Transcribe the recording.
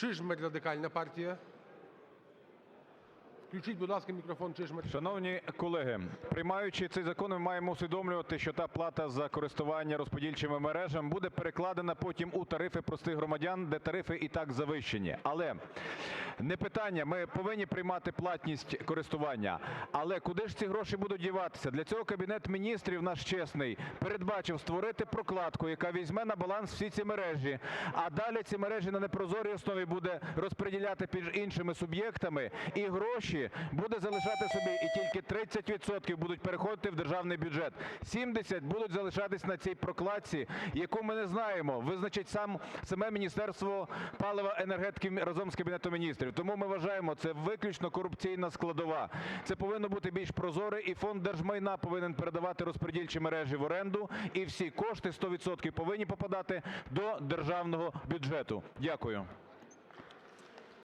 Чижмарь, Радикальна партія. Включіть, будь ласка, мікрофон Чижмарь. Шановні колеги, приймаючи цей закон, ми маємо усвідомлювати, що та плата за користування розподільчими мережами буде перекладена потім у тарифи простих громадян, де тарифи і так завищені. Але не питання, ми повинні приймати платність користування, але куди ж ці гроші будуть діватися? Для цього Кабінет Міністрів наш чесний передбачив створити прокладку, яка візьме на баланс всі ці мережі, а далі ці мережі на непрозорій основі буде розподіляти між іншими суб'єктами, і гроші буде залишати собі, і тільки 30 відсотків будуть переходити в державний бюджет. 70 будуть залишатись на цій прокладці, яку ми не знаємо, визначить сам, саме Міністерство палива, енергетики разом з Кабінетом Міністрів. Тому ми вважаємо, це виключно корупційна складова. Це повинно бути більш прозоре, і Фонд держмайна повинен передавати розподільчі мережі в оренду, і всі кошти 100 відсотків повинні попадати до державного бюджету. Дякую.